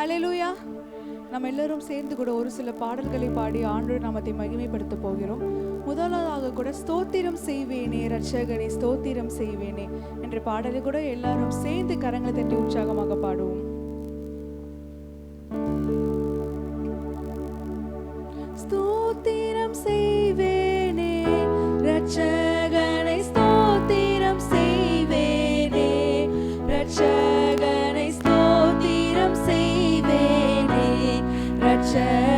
ஹalleluya நம்ம எல்லோரும் சேர்ந்து கூட ஒரு சில பாடல்களை பாடி ஆண்டு நாமத்தை மகிமைப்படுத்த போகிறோம். முதலாவதாக கூட ஸ்தோத்திரம் செய்வேனே ரட்சகனே ஸ்தோத்திரம் செய்வேனே என்ற பாடலை கூட எல்லாரும் சேர்ந்து கரங்களை தட்டி உற்சாகமாக பாடுவோம். ஸ்தோத்திரம் செய்வேனே ரட்ச ரட்சகனை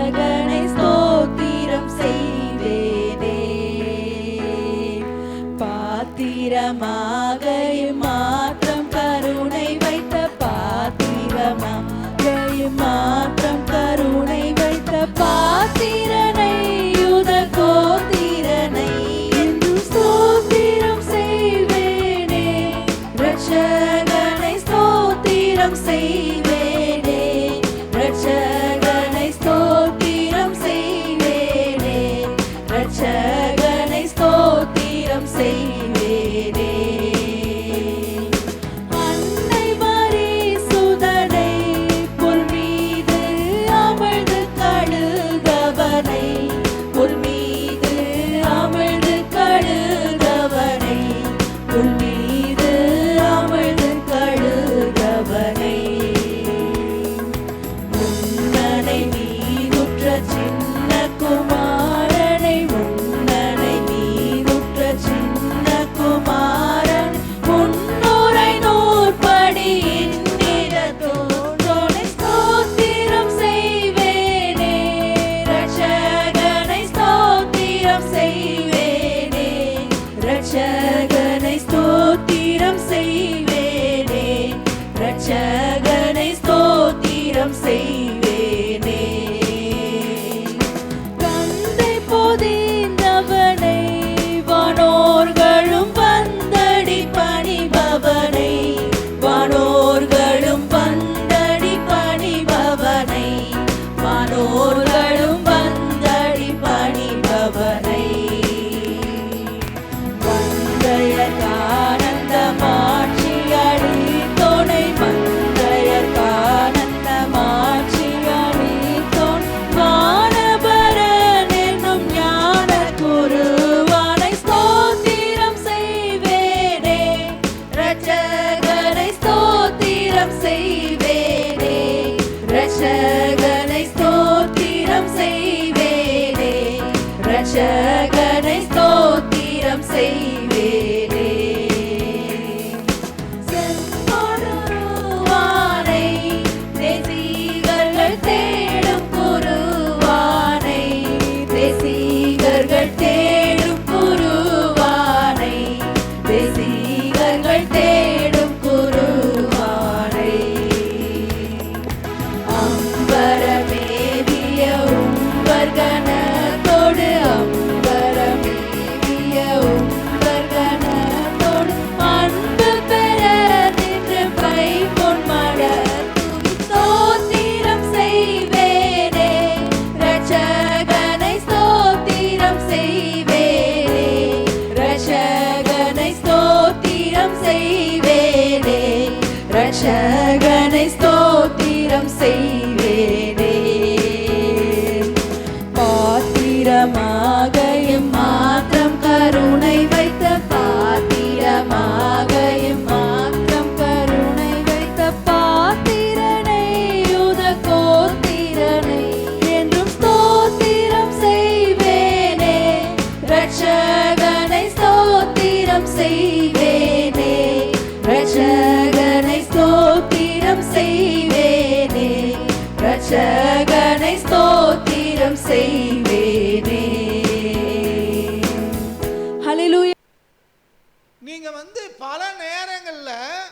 நீங்க வந்து பல நேரங்களில்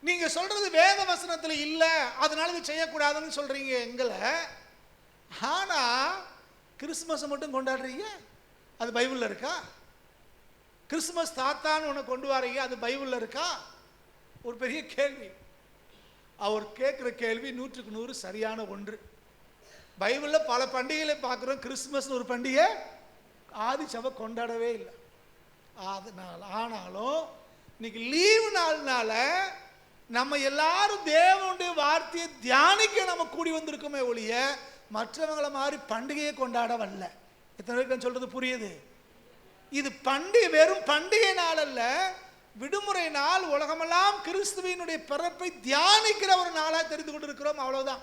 நீங்க சொல்றது வேத வசனத்தில் இல்லை அதனால இது செய்யக்கூடாதுன்னு சொல்றீங்க எங்களை. ஆனா கிறிஸ்மஸ் மட்டும் கொண்டாடுறீங்க? அது பைபிளில் இருக்கா? கிறிஸ்மஸ் தாத்தான்னு ஒன்று கொண்டு வரீங்க? அது பைபிளில் இருக்கா? ஒரு பெரிய கேள்வி. அவர் கேட்குற கேள்வி நூற்றுக்கு நூறு சரியான ஒன்று. பைபிளில் பல பண்டிகைகளை பார்க்குறோம். கிறிஸ்மஸ்னு ஒரு பண்டிகை ஆதி சபை கொண்டாடவே இல்லை. அதனால் ஆனாலும் இன்னைக்கு லீவு நாள்னால நம்ம எல்லாரும் தேவனுடைய வார்த்தையை தியானிக்க நம்ம கூடி வந்திருக்கோமே ஒழிய மற்றவங்கள மாதிரி பண்டிகையை கொண்டாட வரல எத்தனை பேருக்கு சொல்றது புரியுது? இது பண்டிகை வெறும் பண்டிகை நாள் அல்ல விடுமுறை நாள் உலகமெல்லாம் கிறிஸ்துவினுடைய பிறப்பை தியானிக்கிற ஒரு நாளாக தெரிந்து கொண்டிருக்கிறோம் அவ்வளோதான்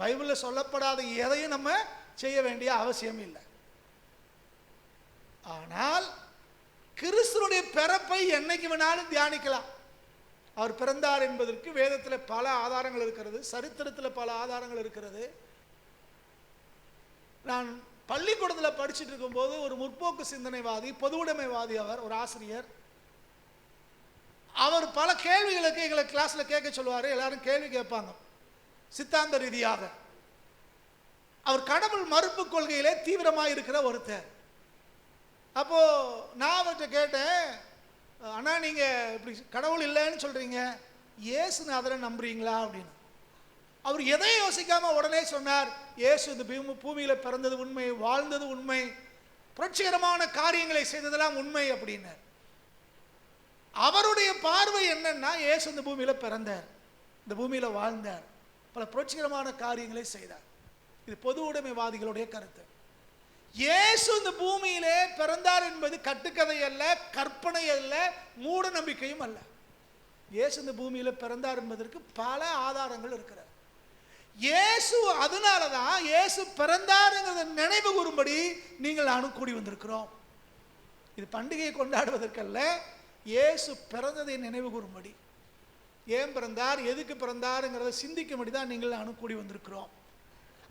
பைபிளில் சொல்லப்படாத எதையும் நம்ம செய்ய வேண்டிய அவசியம் இல்லை. ஆனால் கிறிஸ்துனுடைய பிறப்பை என்னைக்கு வேணாலும் தியானிக்கலாம். அவர் பிறந்தார் என்பதற்கு வேதத்தில் பல ஆதாரங்கள் இருக்கிறது சரித்திரத்தில் பல ஆதாரங்கள் இருக்கிறது. நான் பள்ளிக்கூடத்தில் படிச்சுட்டு இருக்கும்போது ஒரு முற்போக்கு சிந்தனைவாதி பொதுவுடைமைவாதி அவர் ஒரு ஆசிரியர். அவர் பல கேள்விகளுக்கு எங்களை கிளாஸில் கேட்க சொல்லுவார் எல்லாரும் கேள்வி கேட்பாங்க. சித்தாந்த ரீதியாக. அவர் கடவுள் மறுப்பு கொள்கையிலே தீவிரமாக இருக்கிற ஒருத்தர். அப்போது நான் அவர்கிட்ட கேட்டேன் அண்ணா நீங்கள் இப்படி கடவுள் இல்லைன்னு சொல்றீங்க. இயேசுநாதரை நம்புறீங்களா? அப்படின்னு. அவர் எதையும் யோசிக்காமல் உடனே சொன்னார் இயேசு இந்த பூமி பூமியில் பிறந்தது உண்மை வாழ்ந்தது உண்மை புரட்சிகரமான காரியங்களை செய்ததெல்லாம் உண்மை அப்படின்னார். அவருடைய பார்வை என்னன்னா இயேசு இந்த பூமியில பிறந்தார் இந்த பூமியில வாழ்ந்தார் பல புரட்சிகரமான காரியங்களை செய்தார். இது பொது உடைமைவாதிகளுடைய கருத்து. இயேசு இந்த பூமியிலே பிறந்தார் என்பது கட்டுக்கதை அல்ல கற்பனை அல்ல மூட நம்பிக்கையும் அல்ல. இயேசு இந்த பூமியில் பிறந்தார் என்பதற்கு பல ஆதாரங்கள் இருக்கிறார் இயேசு அதனால தான் இயேசு பிறந்தாருங்கிறத நினைவு கூறும்படி நீங்கள் நானும் கூடி வந்திருக்கிறோம். இது பண்டிகையை கொண்டாடுவதற்கல்ல இயேசு பிறந்ததை நினைவு கூறும்படி. ஏன் பிறந்தார் எதுக்கு பிறந்தாருங்கிறத சிந்திக்கும்படி தான் நீங்கள் நானும் கூடி வந்திருக்கிறோம்.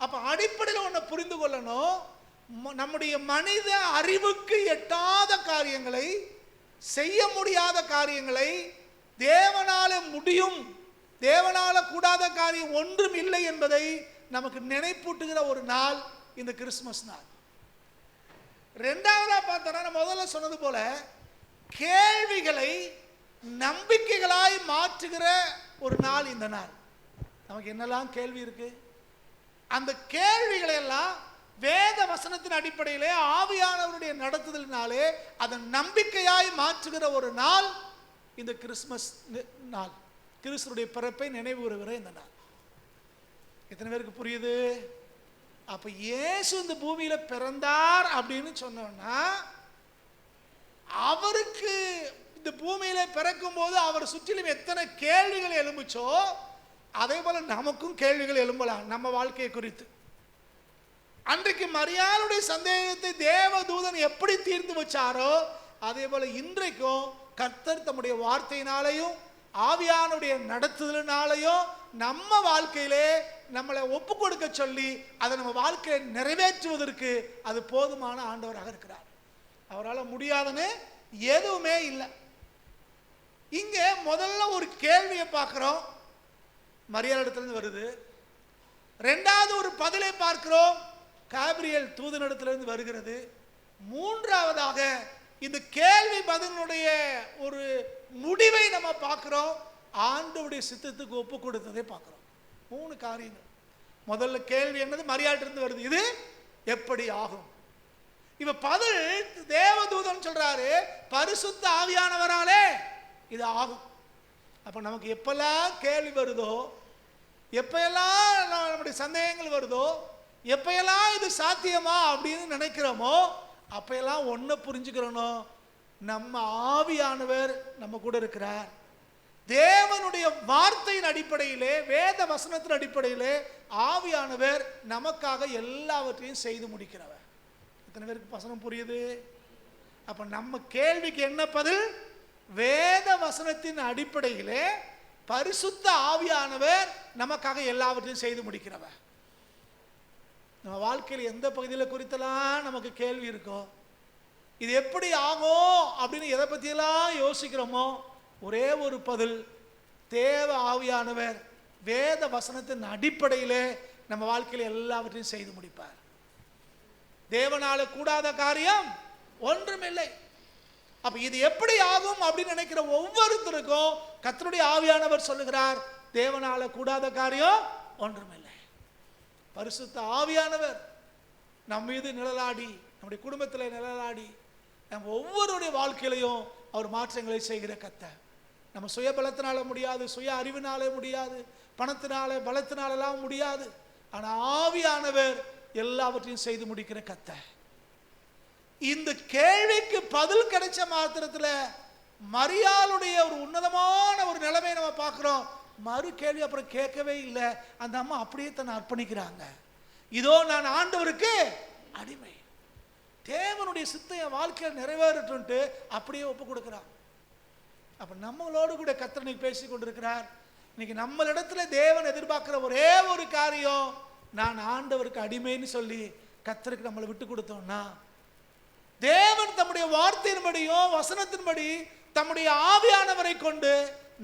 அப்போ அடிப்படையில் ஒன்றை புரிந்து கொள்ளணும். நம்முடைய மனித அறிவுக்கு எட்டாத காரியங்களை செய்ய முடியாத காரியங்களை தேவனால முடியும் தேவனால கூடாத காரியம் ஒன்றும் இல்லை என்பதை நமக்கு நினைப்பூட்டுகிற ஒரு நாள் இந்த கிறிஸ்மஸ் நாள். ரெண்டாவதா பார்த்தோன்னா முதல்ல சொன்னது போல கேள்விகளை நம்பிக்கைகளாய் மாற்றுகிற ஒரு நாள் இந்த நாள். நமக்கு என்னெல்லாம் கேள்வி இருக்கு? அந்த கேள்விகளை எல்லாம் வேத வசனத்தின் அடிப்படையிலே ஆவியானவருடைய நடத்துதலினாலே அதன் நம்பிக்கையாய் மாற்றுகிற ஒரு நாள் இந்த கிறிஸ்மஸ் நாள். கிறிஸ்துடைய பிறப்பை நினைவு கூறுகிற இந்த நாள். எத்தனை பேருக்கு புரியுது? அப்ப இயேசு இந்த பூமியில பிறந்தார் அப்படின்னு சொன்னோம்னா அவருக்கு இந்த பூமியில பிறக்கும் போது அவர் சுற்றிலும் எத்தனை கேள்விகள் எழும்புச்சோ அதே போல நமக்கும் கேள்விகள் எழும்பலாம் நம்ம வாழ்க்கையை குறித்து. அன்றைக்கு மரியாளுடைய சந்தேகத்தை தேவதூதன் எப்படி தீர்த்து வச்சாரோ அதே போல இன்றைக்கும் கர்த்தர் தம்முடைய வார்த்தையினாலையும் ஆவியானுடைய நடத்துதலினாலையும் நம்ம வாழ்க்கையிலே நம்மளை ஒப்பு கொடுக்க சொல்லி அதை நம்ம வாழ்க்கையை நிறைவேற்றுவதற்கு அது போதுமான ஆண்டவராக இருக்கிறார். அவரால் முடியாதுன்னு எதுவுமே இல்லை. இங்கே முதல்ல ஒரு கேள்வியை பார்க்குறோம். மரியாதை இடத்துலேருந்து வருது. ரெண்டாவது ஒரு பதிலை பார்க்கிறோம். காபிரியல் தூதனிடத்திலிருந்து வருகிறது. மூன்றாவதாக இந்த கேள்வி பதிலுடைய ஒரு முடிவை நம்ம பார்க்குறோம். ஆண்டவுடைய சித்தத்துக்கு ஒப்பு கொடுத்ததை பார்க்குறோம். மூணு காரியங்கள். முதல்ல கேள்வி என்னது? மரியாட்டிருந்து வருது. இது எப்படி ஆகும்? இப்ப பதில் தேவதூதன் சொல்றாரு பரிசுத்த ஆவியானவராலே இது ஆகும். அப்ப நமக்கு எப்பெல்லாம் கேள்வி வருதோ எப்பெல்லாம் நம்முடைய சந்தேகங்கள் வருதோ எப்பயெல்லாம் இது சாத்தியமா அப்படின்னு நினைக்கிறோமோ அப்பெல்லாம் ஒன்றை புரிஞ்சுக்கிறணும் நம்ம ஆவியானவர் நம்ம கூட இருக்கிறார். தேவனுடைய வார்த்தையின் அடிப்படையிலே வேத வசனத்தின் அடிப்படையிலே ஆவியானவர் நமக்காக எல்லாவற்றையும் செய்து முடிக்கிறவர். இத்தனை பேருக்கு வசனம் புரியுது? அப்ப நம்ம கேள்விக்கு என்ன பதில்? வேத வசனத்தின் அடிப்படையிலே பரிசுத்த ஆவியானவர் நமக்காக எல்லாவற்றையும் செய்து முடிக்கிறவர். நம்ம வாழ்க்கையில் எந்த பகுதியில் குறித்தெல்லாம் நமக்கு கேள்வி இருக்கோ இது எப்படி ஆகும் அப்படின்னு எதை பற்றியெல்லாம் யோசிக்கிறோமோ ஒரே ஒரு பதில் தேவ ஆவியானவர் வேத வசனத்தின் அடிப்படையிலே நம்ம வாழ்க்கையில் எல்லாவற்றையும் செய்து முடிப்பார். தேவனால கூடாத காரியம் ஒன்றுமில்லை அப்ப இது எப்படி ஆகும் அப்படின்னு நினைக்கிற ஒவ்வொருத்தருக்கும் கத்தருடைய ஆவியானவர் சொல்லுகிறார் தேவனால கூடாத காரியம் ஒன்றுமில்லை பரிசுத்த ஆவியானவர் நம் மீது நிழலாடி நம்முடைய குடும்பத்தில் நிழலாடி நம்ம ஒவ்வொருடைய வாழ்க்கையிலையும் அவர் மாற்றங்களை செய்கிற கத்தை நம்ம சுய பலத்தினால முடியாது சுய அறிவினாலே முடியாது பணத்தினால பலத்தினாலெல்லாம் முடியாது. ஆனால் ஆவியானவர் எல்லாவற்றையும் செய்து முடிக்கிற கத்தை இந்த கேள்விக்கு பதில் கிடைச்ச மாத்திரத்தில் மரியாளுடைய ஒரு உன்னதமான ஒரு நிலைமையை நம்ம பார்க்குறோம். மறு கேள்வி அப்புறம் கேட்கவே இல்லை. அந்த அம்மா அப்படியே தன்னை அர்ப்பணிக்கிறாங்க. இதோ நான் ஆண்டவருக்கு அடிமை. தேவனுடைய சித்த வாழ்க்கையில் நிறைவேறட்டுன்ட்டு அப்படியே ஒப்பு கொடுக்குறான். அப்ப நம்மளோடு கூட கத்தனை பேசி கொண்டிருக்கிறார். இன்னைக்கு நம்மளிடத்துல தேவன் எதிர்பார்க்கிற ஒரே ஒரு காரியம் நான் ஆண்டவருக்கு அடிமைன்னு சொல்லி கத்தருக்கு நம்மளை விட்டு கொடுத்தோம்னா தேவன் தம்முடைய வார்த்தையின்படியும் வசனத்தின்படி தம்முடைய ஆவியானவரை கொண்டு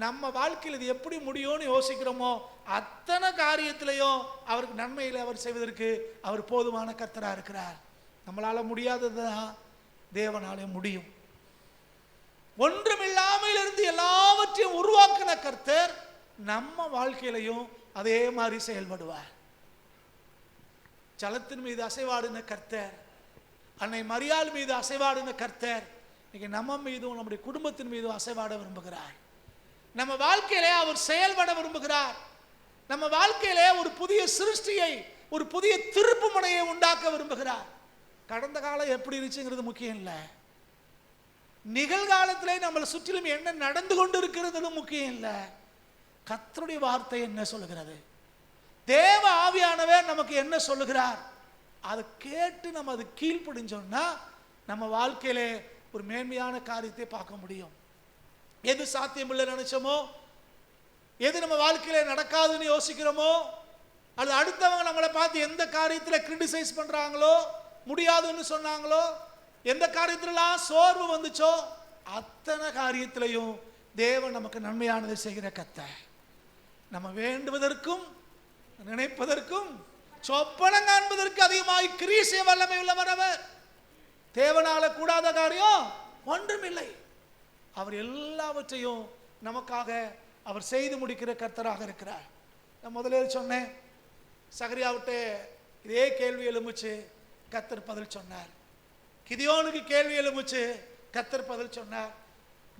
நம்ம வாழ்க்கையில் இது எப்படி முடியும்னு யோசிக்கிறோமோ அத்தனை காரியத்திலையும் அவருக்கு நன்மையில் அவர் செய்வதற்கு அவர் போதுமான கர்த்தராக இருக்கிறார். நம்மளால முடியாததுதான் தேவனாலே முடியும். ஒன்றுமில்லாமல் இருந்து எல்லாவற்றையும் உருவாக்கின கர்த்தர் நம்ம வாழ்க்கையிலையும் அதே மாதிரி செயல்படுவார். ஜலத்தின் மீது அசைவாடின கர்த்தர் அன்னை மரியாள் மீது அசைவாடின கர்த்தர் இன்னைக்கு நம்ம மீதும் நம்முடைய குடும்பத்தின் மீதும் அசைவாட விரும்புகிறார். நம்ம வாழ்க்கையிலே அவர் செயல்பட விரும்புகிறார். நம்ம வாழ்க்கையிலே ஒரு புதிய சிருஷ்டியை ஒரு புதிய திருப்பு முனையை உண்டாக்க விரும்புகிறார். கடந்த காலம் எப்படி இருந்துச்சுங்கிறது முக்கியம் இல்லை. நிகழ்காலத்திலே நம்மளை சுற்றிலும் என்ன நடந்து கொண்டு இருக்கிறது முக்கியம் இல்லை. கத்தருடைய வார்த்தை என்ன சொல்லுகிறது? தேவ ஆவியானவர் நமக்கு என்ன சொல்லுகிறார்? அதை கேட்டு நம்ம அது கீழ்ப்படிஞ்சோம்னா நம்ம வாழ்க்கையிலே ஒரு மேன்மையான காரியத்தை பார்க்க முடியும். எது சாத்தியமில்லை நினைச்சோமோ? எது நம்ம வாழ்க்கையில நடக்காதுன்னு யோசிக்கிறோமோ? அல்லது அடுத்தவங்க நம்மளை பார்த்து எந்த காரியத்தில் கிரிட்டிசைஸ் பண்றாங்களோ? முடியாதுன்னு சொன்னாங்களோ? எந்த காரியத்திலலாம் சோர்வு வந்துச்சோ? அத்தனை காரியத்திலையும் தேவன் நமக்கு நன்மையானது செய்கிற கத்தை நம்ம வேண்டுவதற்கும் நினைப்பதற்கும் சொப்பனம் காண்பதற்கு அதிகமாய் கிரீசிய வல்லமை உள்ளவர் அவர். தேவனால கூடாத காரியம் ஒன்றும் இல்லை அவர் எல்லாவற்றையும் நமக்காக அவர் செய்து முடிக்கிற கர்த்தராக இருக்கிறார். நான் முதலில் சொன்னேன் சகரியாவிட்ட இதே கேள்வி எழும்புச்சு கத்தர் பதில் சொன்னார். கிதியோனுக்கு கேள்வி எழும்புச்சு கத்தர் பதில் சொன்னார்.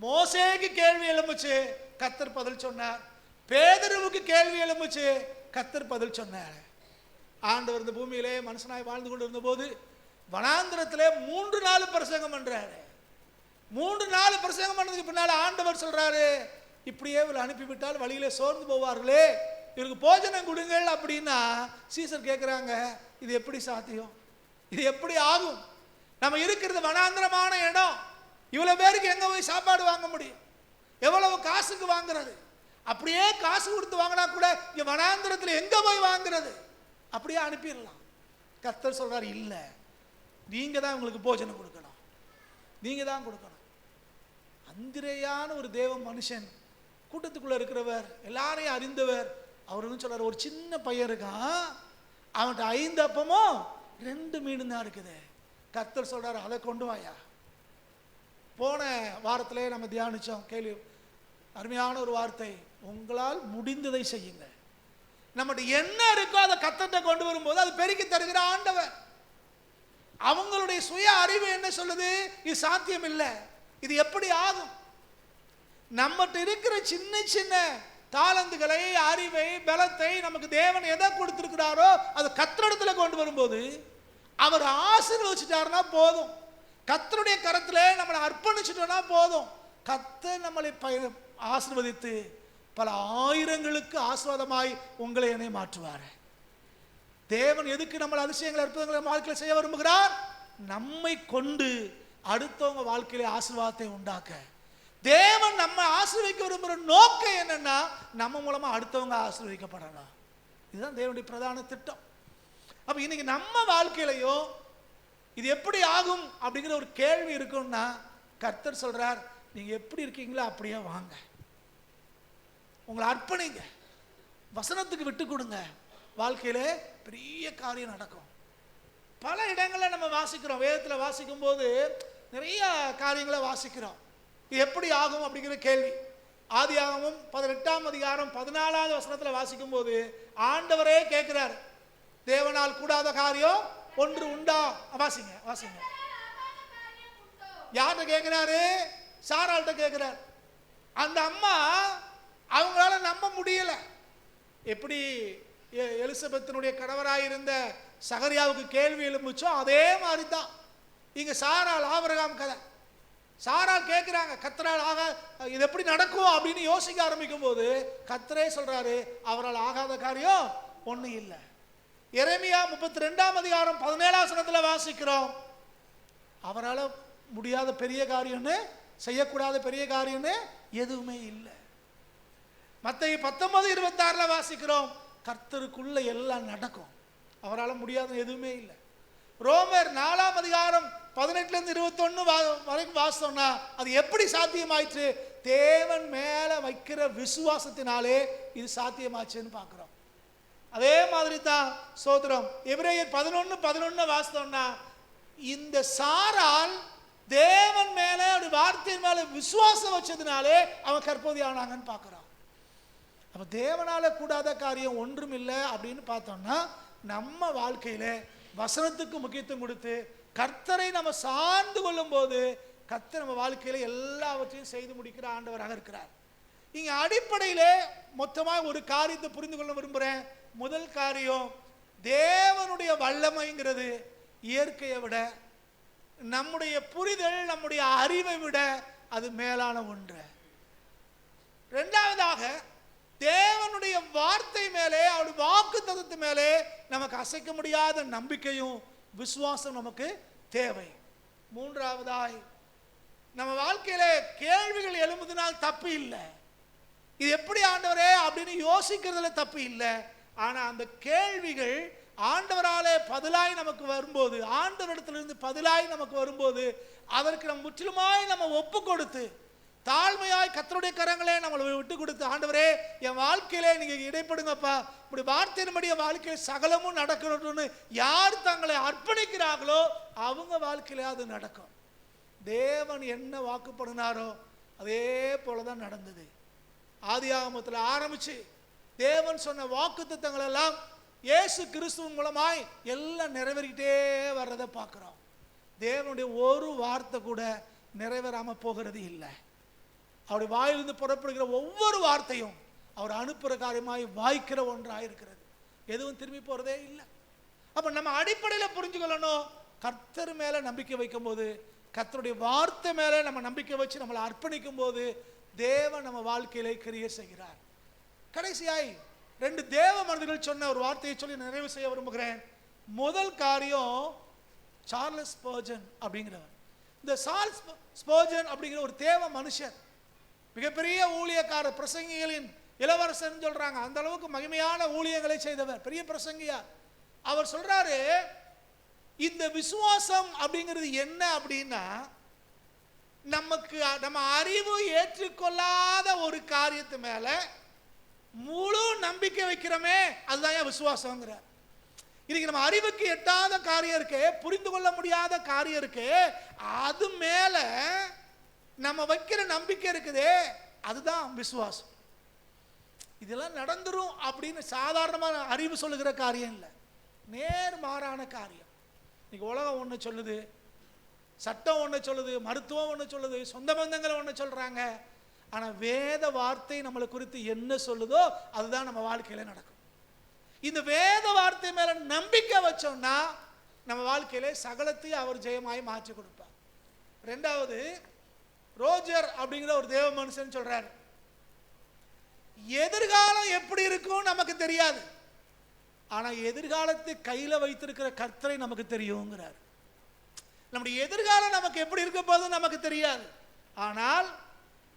மோசேக்கு கேள்வி எழும்புச்சு கத்தர் பதில் சொன்னார். பேதருவுக்கு கேள்வி எழும்புச்சு கத்தர் பதில் சொன்னார். ஆண்டவர் இந்த பூமியிலே மனுஷனாய் வாழ்ந்து கொண்டு இருந்தபோது வனாந்திரத்திலே மூன்று நாள் பிரசங்கம் பண்ணுறாரு மூன்று நாள் பிரசங்கம் பண்ணதுக்கு பின்னால் ஆண்டவர் சொல்கிறாரு இப்படியே இவள் அனுப்பிவிட்டால் வழியிலே சோர்ந்து போவார்களே. இவருக்கு போஜனம் கொடுங்கள் அப்படின்னா சீசர் கேட்குறாங்க இது எப்படி சாத்தியம்? இது எப்படி ஆகும்? நம்ம இருக்கிறது வனாந்திரமான இடம். இவ்வளோ பேருக்கு எங்கே போய் சாப்பாடு வாங்க முடியும்? எவ்வளவு காசுக்கு வாங்குறது? அப்படியே காசு கொடுத்து வாங்கினா கூட இங்கே வனாந்திரத்தில் எங்கே போய் வாங்குறது? அப்படியே அனுப்பிடலாம். கர்த்தர் சொல்கிறார் இல்லை. நீங்கள் தான் உங்களுக்கு போஜனம் கொடுக்கணும். நீங்கள் தான் கொடுக்கணும். அந்திரையான ஒரு தேவ மனுஷன். கூட்டத்துக்குள்ள இருக்கிறவர் எல்லாரையும் அறிந்தவர். அவர் வந்து சொல்றாரு? ஒரு சின்ன பையன் இருக்கான். அவன்கிட்ட ஐந்து அப்பமும் ரெண்டு மீன் தான் இருக்குது. கர்த்தர் சொல்றாரு அதை கொண்டு வாயா. போன வாரத்திலே நம்ம தியானிச்சோம் கேள்வி அருமையான ஒரு வார்த்தை உங்களால் முடிந்ததை செய்யுங்க. நம்மகிட்ட என்ன இருக்கோ அதை கத்தத்தை கொண்டு வரும்போது அது பெருக்கி தருகிற ஆண்டவர். அவங்களுடைய சுய அறிவு என்ன சொல்லுது? இது சாத்தியம் இல்லை இது எப்படி ஆகும்? நம்மகிட்ட இருக்கிற சின்ன சின்ன தாளந்துகளை அறிவை பலத்தை நமக்கு தேவன் எதை கொடுத்துருக்கிறாரோ அதை கத்திரிடத்துல கொண்டு வரும்போது அவர் ஆசீர்வதிச்சிட்டாருன்னா போதும். கத்தருடைய கரத்தில் நம்மளை அர்ப்பணிச்சிட்டோம்னா போதும். கத்த நம்மளை பய ஆசிர்வதித்து பல ஆயிரங்களுக்கு ஆஸ்வாதமாய் உங்களை என்னை மாற்றுவார். தேவன் எதுக்கு நம்மளை அதிசயங்களை அற்புதங்களை வாழ்க்கையில் செய்ய விரும்புகிறார்? நம்மை கொண்டு அடுத்தவங்க வாழ்க்கையில ஆசீர்வாதத்தை உண்டாக்க. தேவன் நம்ம ஆசீர்விக்க விரும்புகிற நோக்கம் என்னன்னா நம்ம மூலமா அடுத்தவங்க ஆசீர்வதிக்கப்படணும் இதுதான் தேவனுடைய பிரதான திட்டம். அப்ப இன்னைக்கு நம்ம வாழ்க்கையிலையும் இது எப்படி ஆகும் அப்படிங்கிற ஒரு கேள்வி இருக்கும்னா கர்த்தர் சொல்றார் நீங்க எப்படி இருக்கீங்களோ அப்படியே வாங்க. உங்களை அர்ப்பணிங்க. வசனத்துக்கு விட்டு கொடுங்க. வாழ்க்கையில பெரிய காரியம் நடக்கும். பல இடங்களில் நம்ம வாசிக்கிறோம். வேதத்தில் வாசிக்கும் போது நிறைய காரியங்களை வாசிக்கிறோம். இது எப்படி ஆகும் அப்படிங்கிற கேள்வி. ஆதியாகமும் பதினெட்டாம் அதிகாரம் பதினாலாவது வசனத்தில் வாசிக்கும் போது ஆண்டவரே கேட்கிறார். தேவனால் கூடாத காரியம் ஒன்று உண்டா? வாசிங்க வாசிங்க. யார்கிட்ட கேட்கிறாரு? சாராள்கிட்ட கேட்கிறார். அந்த அம்மா அவங்களால நம்ப முடியல. எப்படி எலிசபெத்தினுடைய எலிசபெத்தினுடைய கணவராயிருந்த சகரியாவுக்கு கேள்வி எழும்புச்சோ அதே மாதிரி தான் இங்கே சாரால் ஆபரகாம் கதை. சாரால் கேட்குறாங்க கத்தரால் ஆகா இது எப்படி நடக்கும்? அப்படின்னு யோசிக்க ஆரம்பிக்கும் போது கத்தரே சொல்கிறாரு அவரால் ஆகாத காரியம் ஒன்றும் இல்லை. இறைமையா முப்பத்தி ரெண்டாம் அதிகாரம் பதினேழாம் சனத்தில் வாசிக்கிறோம். அவரால் முடியாத பெரிய காரியம்னு செய்யக்கூடாத பெரிய காரியம்னு எதுவுமே இல்லை. மற்ற பத்தொன்பது இருபத்தாறில் வாசிக்கிறோம் கர்த்தருக்குள்ள எல்லாம் நடக்கும். அவரால் முடியாத எதுவுமே இல்லை. ரோமர் நாலாம் அதிகாரம் பதினெட்டுல இருந்து இருபத்தொன்னு வரைக்கும் வாசித்தோம்னா அது எப்படி சாத்தியமாயிற்று? தேவன் மேல வைக்கிற விசுவாசத்தினாலே இது சாத்தியமாச்சுன்னு பார்க்குறோம். அதே மாதிரி தான் சோதரம் எபிரேயர் பதினொன்று பதினொன்று வாசித்தோம்னா இந்த சாரால் தேவன் மேல அப்படி வார்த்தையின் மேலே விசுவாசம் வச்சதுனாலே அவன் கற்போதி ஆனாங்கன்னு பார்க்குறான் அப்போ தேவனால கூடாத காரியம் ஒன்றும் இல்லை அப்படின்னு பார்த்தோம்னா நம்ம வாழ்க்கையில வசனத்துக்கு முக்கியத்துவம் கொடுத்து கர்த்தரை நம்ம சார்ந்து கொள்ளும் போது கர்த்தர் நம்ம வாழ்க்கையில எல்லாவற்றையும் செய்து முடிக்கிற ஆண்டவராக இருக்கிறார். இங்க அடிப்படையிலே மொத்தமாக ஒரு காரியத்தை புரிந்து கொள்ள விரும்புகிறேன் முதல் காரியம் தேவனுடைய வல்லமைங்கிறது இயற்கையை விட நம்முடைய புரிதல் நம்முடைய அறிவை விட அது மேலான ஒன்று. ரெண்டாவதாக தேவனுடைய வார்த்தை மேலே அவருடைய வாக்கு தத்துவத்து மேலே நமக்கு அசைக்க முடியாத நம்பிக்கையும் விசுவாசம் நமக்கு தேவை. மூன்றாவதாய் நம்ம வாழ்க்கையில கேள்விகள் எழும்புதினால் தப்பு இல்லை. இது எப்படி ஆண்டவரே அப்படின்னு யோசிக்கிறதுல தப்பு இல்லை. ஆனா அந்த கேள்விகள் ஆண்டவராலே பதிலாய் நமக்கு வரும்போது ஆண்டவரிடத்திலிருந்து பதிலாய் நமக்கு வரும்போது அதற்கு நம்ம முற்றிலுமாய் நம்ம ஒப்பு கொடுத்து தாழ்மையாய் கத்தருடைய கரங்களே நம்மளை விட்டு கொடுத்து ஆண்டவரே என் வாழ்க்கையிலே நீங்கள் இடைப்படுங்கப்பா. இப்படி வார்த்தையின்படி என் வாழ்க்கையில் சகலமும் நடக்கணும்னு யார் தங்களை அர்ப்பணிக்கிறார்களோ அவங்க வாழ்க்கையில அது நடக்கும். தேவன் என்ன வாக்குப்படுனாரோ அதே போலதான் நடந்தது. ஆதியாகமத்தில் ஆரம்பிச்சு தேவன் சொன்ன வாக்குத்தத்தங்கள் எல்லாம் இயேசு கிறிஸ்துவின் மூலமாய் எல்லாம் நிறைவேறிக்கிட்டே வர்றதை பார்க்குறோம். தேவனுடைய ஒரு வார்த்தை கூட நிறைவேறாமல் போகிறது இல்லை. அவருடைய வாயிலிருந்து புறப்படுகிற ஒவ்வொரு வார்த்தையும் அவர் அனுப்புகிற காரியமாய் வாய்க்கிற ஒன்றாக இருக்கிறது எதுவும் திரும்பி போகிறதே இல்லை. அப்போ நம்ம அடிப்படையில் புரிஞ்சுக்கொள்ளணும். கர்த்தர் மேலே நம்பிக்கை வைக்கும்போது கர்த்தருடைய வார்த்தை மேலே நம்ம நம்பிக்கை வச்சு நம்மளை அர்ப்பணிக்கும் போது தேவன் நம்ம வாழ்க்கையிலே கிரிய செய்கிறார். கடைசியாய் ரெண்டு தேவ மனிதர்கள் சொன்ன ஒரு வார்த்தையை சொல்லி நிறைவு செய்ய விரும்புகிறேன். முதல் காரியம் சார்லஸ் ஸ்பர்ஜன் அப்படிங்கிறவர். இந்த சார்ல்ஸ் ஸ்பர்ஜன் அப்படிங்கிற ஒரு தேவ மனுஷன் மிகப்பெரிய ஊழியக்காரர் பிரசங்கிகளின் இளவரசன் சொல்றாங்க. அந்த அளவுக்கு மகிமையான ஊழியங்களை செய்தவர். பெரிய பிரசங்கியார் அவர் சொல்றாரு இந்த விசுவாசம் அப்படிங்கிறது என்ன அப்படின்னா நமக்கு நம்ம அறிவு ஏற்றுக்கொள்ளாத ஒரு காரியத்து மேல முழு நம்பிக்கை வைக்கிறோமே அதுதான் ஏன் விசுவாசங்கிறார் இன்னைக்கு நம்ம அறிவுக்கு எட்டாத காரியம் இருக்கு புரிந்து கொள்ள முடியாத காரியம் இருக்கு அது மேலே நம்ம வைக்கிற நம்பிக்கை இருக்குதே அதுதான் விசுவாசம். இதெல்லாம் நடந்துரும் அப்படின்னு சாதாரணமான அறிவு சொல்லுகிற காரியம் இல்லை. நேர்மாறான காரியம். இன்னைக்கு உலகம் ஒன்று சொல்லுது சட்டம் ஒன்று சொல்லுது மருத்துவம் ஒன்று சொல்லுது சொந்த பந்தங்களை ஒன்று சொல்கிறாங்க ஆனால் வேத வார்த்தை நம்மளை குறித்து என்ன சொல்லுதோ அதுதான் நம்ம வாழ்க்கையில் நடக்கும். இந்த வேத வார்த்தை மேலே நம்பிக்கை வச்சோம்னா நம்ம வாழ்க்கையிலே சகலத்தையும் அவர் ஜெயமாய் மாற்றி கொடுப்பார். ரெண்டாவது ரோஜர் அப்படிங்கிற ஒரு தேவ மனுஷன் சொல்றாரு. எதிர்காலம் எப்படி இருக்கும் நமக்கு தெரியாது. ஆனா எதிர்காலத்தை கையில வைத்திருக்கிற கர்த்தரை நமக்கு தெரியுங்கிறார். நம்முடைய எதிர்காலம் நமக்கு எப்படி இருக்க போதும் நமக்கு தெரியாது. ஆனால்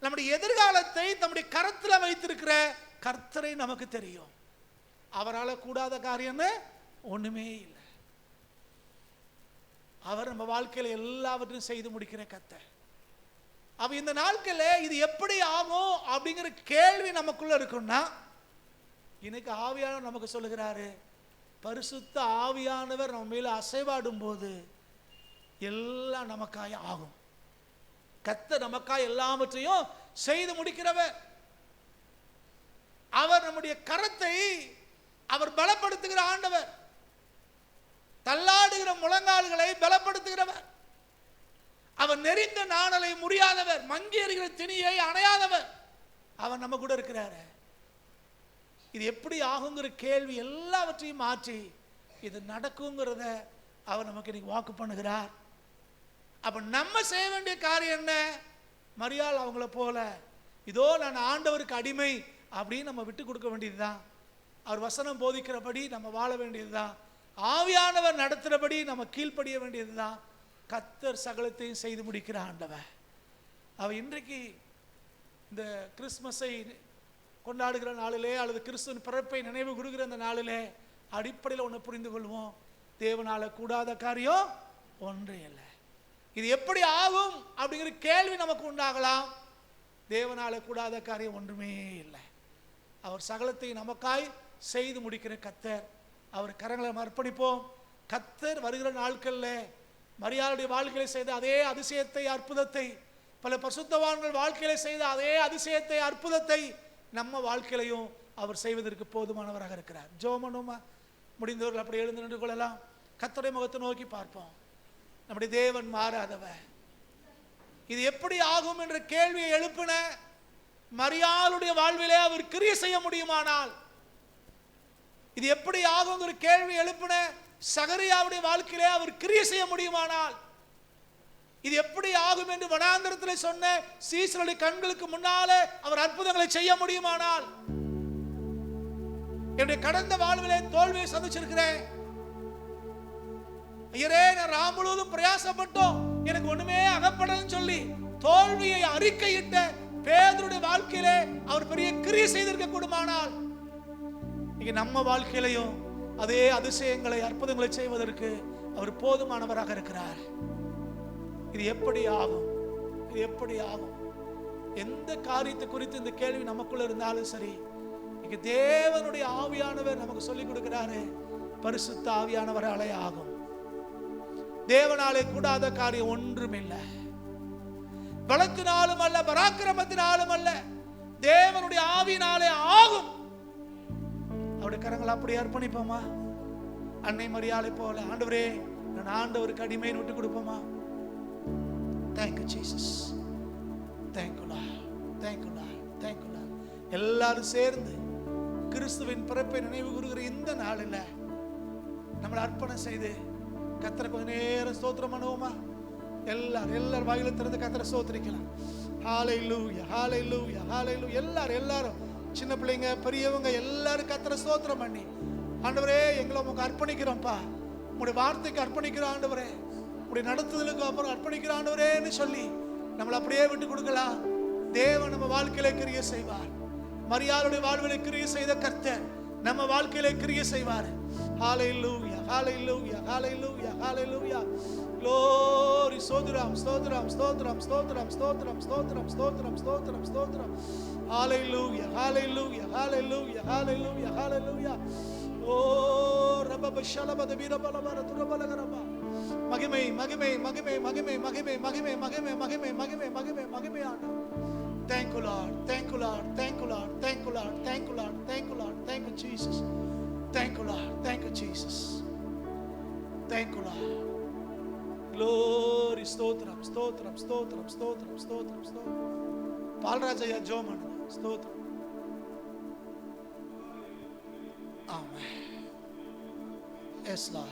நம்முடைய எதிர்காலத்தை நம்முடைய கரத்தில் வைத்திருக்கிற கர்த்தரை நமக்கு தெரியும். அவரால் கூடாத காரியம்னு ஒண்ணுமே இல்லை. அவர் நம்ம வாழ்க்கையில எல்லாவற்றையும் செய்து முடிக்கிற கத்தை அப்போ இந்த நாட்களில் இது எப்படி ஆகும் அப்படிங்கிற கேள்வி நமக்குள்ள இருக்குன்னா இன்னைக்கு ஆவியானவர் நமக்கு சொல்லுகிறாரு பரிசுத்த ஆவியானவர் நம்ம மேல அசைவாடும் போது எல்லாம் நமக்காய் ஆகும். கத்த நமக்காய் எல்லாவற்றையும் செய்து முடிக்கிறவர். அவர் நம்முடைய கரத்தை அவர் பலப்படுத்துகிற ஆண்டவர். தள்ளாடுகிற முழங்கால்களை பலப்படுத்துகிறவர். அவர் நெறிந்த நாணலை முடியாதவர் மங்கி எறிகிற திணியை அணையாதவர். அவர் நம்ம கூட இருக்கிறாரு. இது எப்படி ஆகுங்கிற கேள்வி எல்லாவற்றையும் மாற்றி இது நடக்குங்கிறத அவர் நமக்கு இன்னைக்கு வாக்கு பண்ணுகிறார். அப்ப நம்ம செய்ய வேண்டிய காரியம் என்ன? மரியாள் அவங்கள போல இதோ நான் ஆண்டவருக்கு அடிமை அப்படின்னு நம்ம விட்டு கொடுக்க வேண்டியதுதான். அவர் வசனம் போதிக்கிறபடி நம்ம வாழ வேண்டியதுதான். ஆவியானவர் நடத்துகிறபடி நம்ம கீழ்ப்படிய வேண்டியதுதான். கத்தர் சகலத்தையும் செய்து முடிக்கிற ஆண்டவர். அவர் இன்றைக்கு இந்த கிறிஸ்மஸை கொண்டாடுகிற நாளிலே அல்லது கிறிஸ்துவின் பிறப்பை நினைவு கூறுகிற அந்த நாளிலே அடிப்படையில் ஒன்று புரிந்து கொள்வோம். தேவனால கூடாத காரியம் ஒன்றே இல்லை இது எப்படி ஆகும் அப்படிங்கிற கேள்வி நமக்கு உண்டாகலாம். தேவனால கூடாத காரியம் ஒன்றுமே இல்லை. அவர் சகலத்தை நமக்காய் செய்து முடிக்கிற கத்தர். அவர் கரங்களை அர்ப்பணிப்போம். கத்தர் வருகிற நாட்களில் மரியாளுடைய வாழ்க்கையில செய்த அதே அதிசயத்தை அற்புதத்தை பல பசுத்தவான்கள் வாழ்க்கையில செய்த அதே அதிசயத்தை அற்புதத்தை நம்ம வாழ்க்கையிலையும் அவர் செய்வதற்கு போதுமானவராக இருக்கிறார். ஜோமனுமா முடிந்தவர்கள் அப்படி எழுந்து நின்று கொள்ளலாம். கத்தரை முகத்தை நோக்கி பார்ப்போம். நம்முடைய தேவன் மாறாதவர். இது எப்படி ஆகும் என்ற கேள்வியை எழுப்பின மரியாளுடைய வாழ்விலே அவர் கிரிய செய்ய முடியுமானால் இது எப்படி ஆகுங்கிற கேள்வி எழுப்பின சகரியாவுடைய வாழ்க்கையிலே அவர் கிரியை செய்ய முடியுமானால்? இது எப்படி ஆகும் என்று வனாந்திரத்தில் சொன்ன சீசனுடைய கண்களுக்கு முன்னாலே அவர் அற்புதங்களை செய்ய முடியுமானால்? என்னுடைய கடந்த வாழ்விலே தோல்வியை சந்திச்சிருக்கிறேன். ஐயரே நான் ராம் முழுவதும் பிரயாசப்பட்டோம். எனக்கு ஒண்ணுமே அகப்படலன்னு சொல்லி தோல்வியை அறிக்கையிட்ட பேதருடைய வாழ்க்கையிலே அவர் பெரிய கிரியை செய்திருக்க கூடுமானால் இன்னைக்கு நம்ம வாழ்க்கையிலையும் அதே அதிசயங்களை அற்புதங்களை செய்வதற்கு அவர் போதுமானவராக இருக்கிறார். இது எப்படி ஆகும்? இது எப்படி ஆகும்? எந்த காரியத்தை குறித்து இந்த கேள்வி நமக்குள்ள இருந்தாலும் சரி இங்க தேவனுடைய ஆவியானவர் நமக்கு சொல்லிக் கொடுக்கிறாரு பரிசுத்த ஆவியானவராலே ஆகும். தேவனாலே கூடாத காரியம் ஒன்றும் இல்லை. பலத்தினாலும் அல்ல பராக்கிரமத்தினாலும் அல்ல தேவனுடைய ஆவியினாலே ஆகும். நம்முடைய கரங்களை அப்படி அர்ப்பணிப்போமா அன்னை மரியாதை போல. ஆண்டவரே நான் ஆண்டவருக்கு அடிமைன்னு விட்டு கொடுப்போமா தேங்க்யூ ஜீசஸ் தேங்க்யூலா தேங்க்யூலா தேங்க்யூலா எல்லாரும் சேர்ந்து கிறிஸ்துவின் பிறப்பை நினைவு கூறுகிற இந்த நாளில் நம்மளை அர்ப்பணம் செய்து கத்தரை கொஞ்ச நேரம் ஸ்தோத்திரம் பண்ணுவோமா எல்லாரும் எல்லாரும் வாயில திறந்து கத்தரை ஸ்தோத்திரிக்கலாம். ஹாலை லூயா ஹாலை லூயா ஹாலை லூ எல்லாரும் எல்லாரும். சின்ன பிள்ளைங்க பெரியவங்க எல்லாரும் கத்திர ஸ்தோத்திரம் பண்ணி. ஆண்டவரே எங்களை உங்களுக்கு அர்ப்பணிக்கிறோம்ப்பா. உங்களுடைய வார்த்தைக்கு அர்ப்பணிக்கிறோம் ஆண்டவரே. உங்களுடைய நடத்துதலுக்கு அப்புறம் அர்ப்பணிக்கிற ஆண்டவரேன்னு சொல்லி நம்மளை அப்படியே விட்டு கொடுக்கலாம். தேவன் நம்ம வாழ்க்கையில கிரிய செய்வார். மரியாளுடைய வாழ்வில கிரிய செய்த கர்த்தர் நம்ம வாழ்க்கையில கிரிய செய்வார். ஹாலை லூவியா ஹாலை லூவியா ஹாலை லூவியா ஹாலை லூவியா ஸ்தோத்திரம் ஸ்தோத்திரம் ஸ்தோத்திரம் ஸ்தோத்திரம் ஸ்தோத்ரம் ஸ்தோத்திரம். ஸ்தோத்ரம் ஹalleluya ஹalleluya ஹalleluya ஸ்தோத்ரம் ஹalleluya ஓ ரப்ப ஷலபத வீரபலபர துரபலகரபா மகிமை மகிமை மகிமை மகிமை மகிமை மகிமை மகிமை மகிமை மகிமை மகிமை மகிமை ஆண்டவர் Thank you, Lord. Thank you, Lord. Thank you, Lord. Thank you, Lord. Thank you, Lord. Thank you, Lord. Thank you, Jesus. Thank you, Lord. Thank you, Jesus. Thank you, Lord. Glory, stotram, stotram, stotram, stotram, stotram, stotram. பால்ராஜையா ஜோமன் స్తోత్రం ఆమె yes లా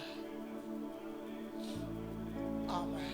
ఆమె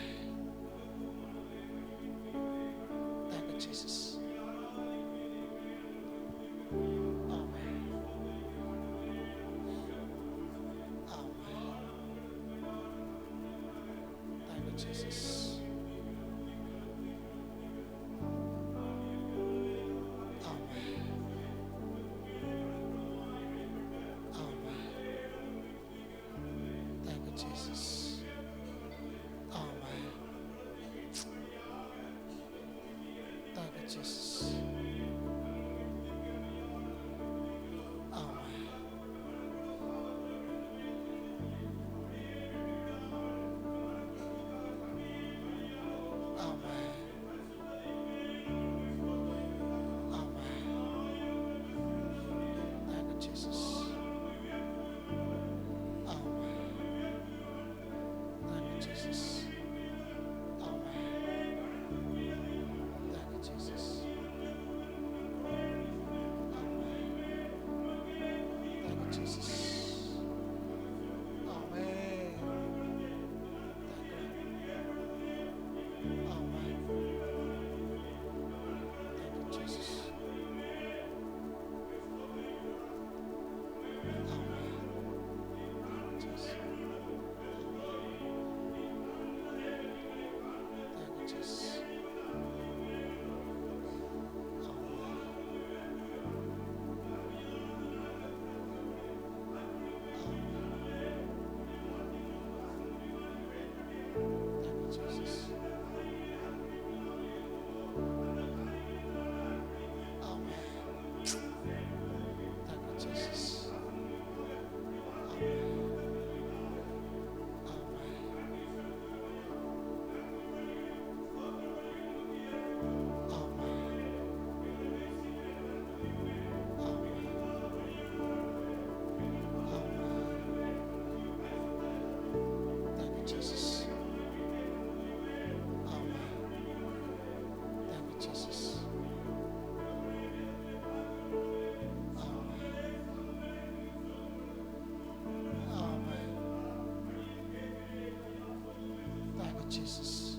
Jesus.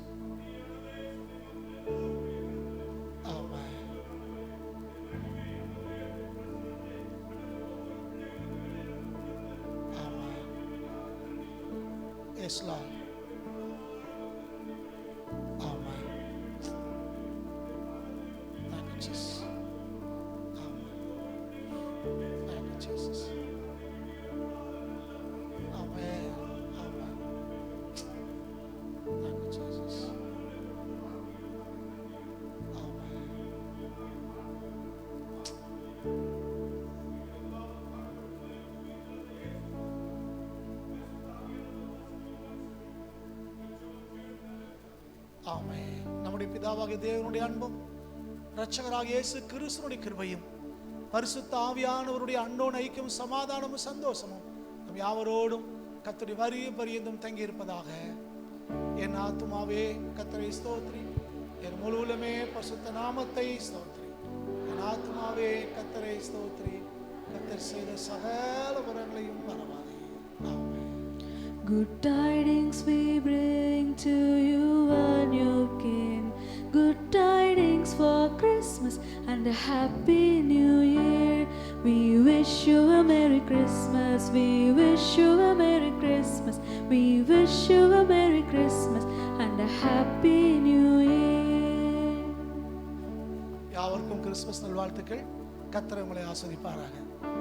Oh, Amen. Amen. Oh, yes, Lord. ஆமே நம்முடைய பிதாவாகிய தேவனுடைய அன்பும் ரட்சகராக இயேசு கிறிஸ்துனுடைய கிருபையும் பரிசுத்த ஆவியானவருடைய அன்போன் ஐக்கியம் சமாதானமும் சந்தோஷமும் நம் யாவரோடும் கத்தருடைய வரியும் பரியந்தும் தங்கியிருப்பதாக. என் ஆத்துமாவே கத்தரை ஸ்தோத்ரி என் முழுவலுமே பரிசுத்த நாமத்தை ஸ்தோத்ரி என் ஆத்துமாவே கத்தரை ஸ்தோத்ரி கத்தர் செய்த சகல புறங்களையும் மறவாதே. Good tidings we bring to you, our new King. Good tidings for Christmas and a happy new year. We wish you a Merry Christmas. We wish you a Merry Christmas. We wish you a Merry Christmas and a happy new year. யாவருக்கும் Christmas நல்வாழ்த்துக்கள் கத்தர் உங்களை ஆஸ்வதிப்பாராக